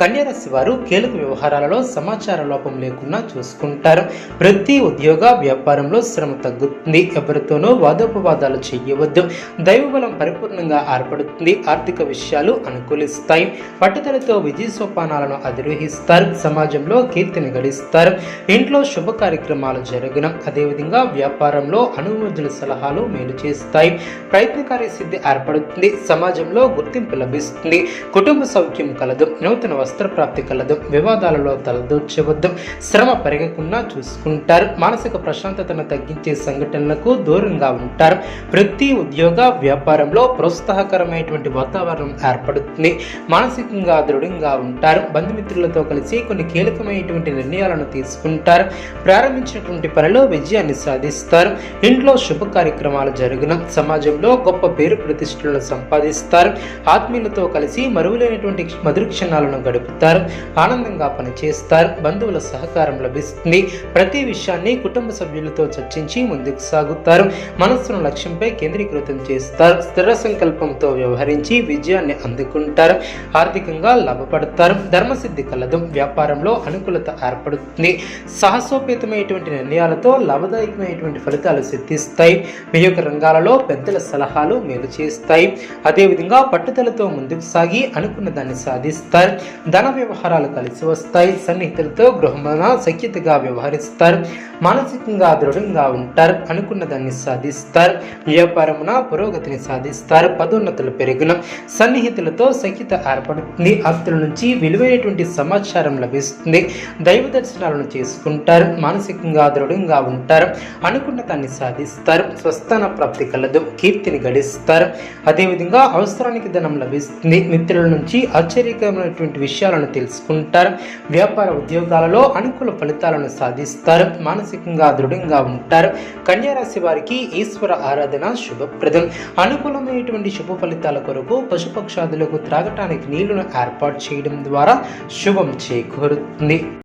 కన్యారాశి వారు కీలక వ్యవహారాలలో సమాచార లోపం లేకుండా చూసుకుంటారు. ప్రతి ఉద్యోగ వ్యాపారంలో శ్రమ తగ్గుతుంది. ఎవరితోనూ వాదోపవాదాలు చేయవద్దు. దైవబలం పరిపూర్ణంగా ఏర్పడుతుంది. ఆర్థిక విషయాలు అనుకూలిస్తాయి. పట్టుదలతో విజయ సోపానాలను అధిరోహిస్తారు. సమాజంలో కీర్తిని గడిస్తారు. ఇంట్లో శుభ కార్యక్రమాలు జరగడం అదేవిధంగా వ్యాపారంలో అనుమతుల సలహాలు మేలు చేస్తాయి. ప్రయత్నకారి సిద్ధి ఏర్పడుతుంది. సమాజంలో గుర్తింపు లభిస్తుంది. కుటుంబ సౌఖ్యం కలదు. నూతన వస్త్ర ప్రాప్తి కలదు వివాదాలలో తలదూర్చవద్దు శ్రమ పెరగకుండా చూసుకుంటారు. మానసిక ప్రశాంతతను తగ్గించే సంఘటనలకు దూరంగా ఉంటారు. ప్రతి ఉద్యోగ వ్యాపారంలో ప్రోత్సాహకరమైనటువంటి వాతావరణం ఏర్పడుతుంది. మానసికంగా దృఢంగా ఉంటారు. బంధుమిత్రులతో కలిసి కొన్ని కీలకమైనటువంటి నిర్ణయాలను తీసుకుంటారు. ప్రారంభించినటువంటి పనిలో విజయాన్ని సాధిస్తారు. ఇంట్లో శుభ కార్యక్రమాలు జరిగిన సమాజంలో గొప్ప పేరు ప్రతిష్టలను సంపాదిస్తారు. ఆత్మీయులతో కలిసి మరువులేనటువంటి మధుర క్షణాలను గడుపుతారు ఆనందంగా పనిచేస్తారు బంధువుల సహకారం లభిస్తుంది. ప్రతి విషయాన్ని కుటుంబ సభ్యులతో చర్చించి ముందుకు సాగుతారు. మనస్సును లక్ష్యంపై కేంద్రీకృతం చేస్తారు. స్థిర సంకల్పంతో వ్యవహరించి విజయాన్ని అందుకుంటారు. ఆర్థికంగా లాభపడతారు. ధర్మసిద్ధి కలదు. వ్యాపారంలో అనుకూలత ఏర్పడుతుంది. సాహసోపేతమైనటువంటి నిర్ణయాలతో లాభదాయకమైనటువంటి ఫలితాలు సిద్ధిస్తాయి. మీ యొక్క రంగాలలో పెద్దల సలహాలు మేలు చేస్తాయి. అదేవిధంగా పట్టుదలతో ముందుకు సాగి అనుకున్న దాన్ని సాధిస్తారు. ధన వ్యవహారాలు కలిసి వస్తాయి. సన్నిహితులతో గృహమున సఖ్యతగా వ్యవహరిస్తారు. మానసికంగా దృఢంగా ఉంటారు అనుకున్న దాన్ని సాధిస్తారు. వ్యాపారమున పురోగతిని సాధిస్తారు. పదోన్నతులు పెరుగున. సన్నిహితులతో సఖ్యత ఏర్పడుతుంది. ఆస్తుల నుంచి విలువైనటువంటి సమాచారం లభిస్తుంది. దైవ దర్శనాలను చేసుకుంటారు. మానసికంగా దృఢంగా ఉంటారు. అనుకున్న దాన్ని సాధిస్తారు. స్వస్థాన ప్రాప్తి కలదు. కీర్తిని గడిస్తారు. అదేవిధంగా అవసరానికి ధనం లభిస్తుంది. మిత్రుల నుంచి ఆశ్చర్యకరమైనటువంటి విషయాలను తెలుసుకుంటారు. వ్యాపార ఉద్యోగాలలో అనుకూల ఫలితాలను సాధిస్తారు. మానసికంగా దృఢంగా ఉంటారు. కన్యారాశి వారికి ఈశ్వర ఆరాధన శుభప్రదం. అనుకూలమైనటువంటి శుభ ఫలితాల కొరకు పశుపక్షాదులకు త్రాగటానికి నీళ్ళను ఏర్పాటు చేయడం ద్వారా శుభం చేకూరుతుంది.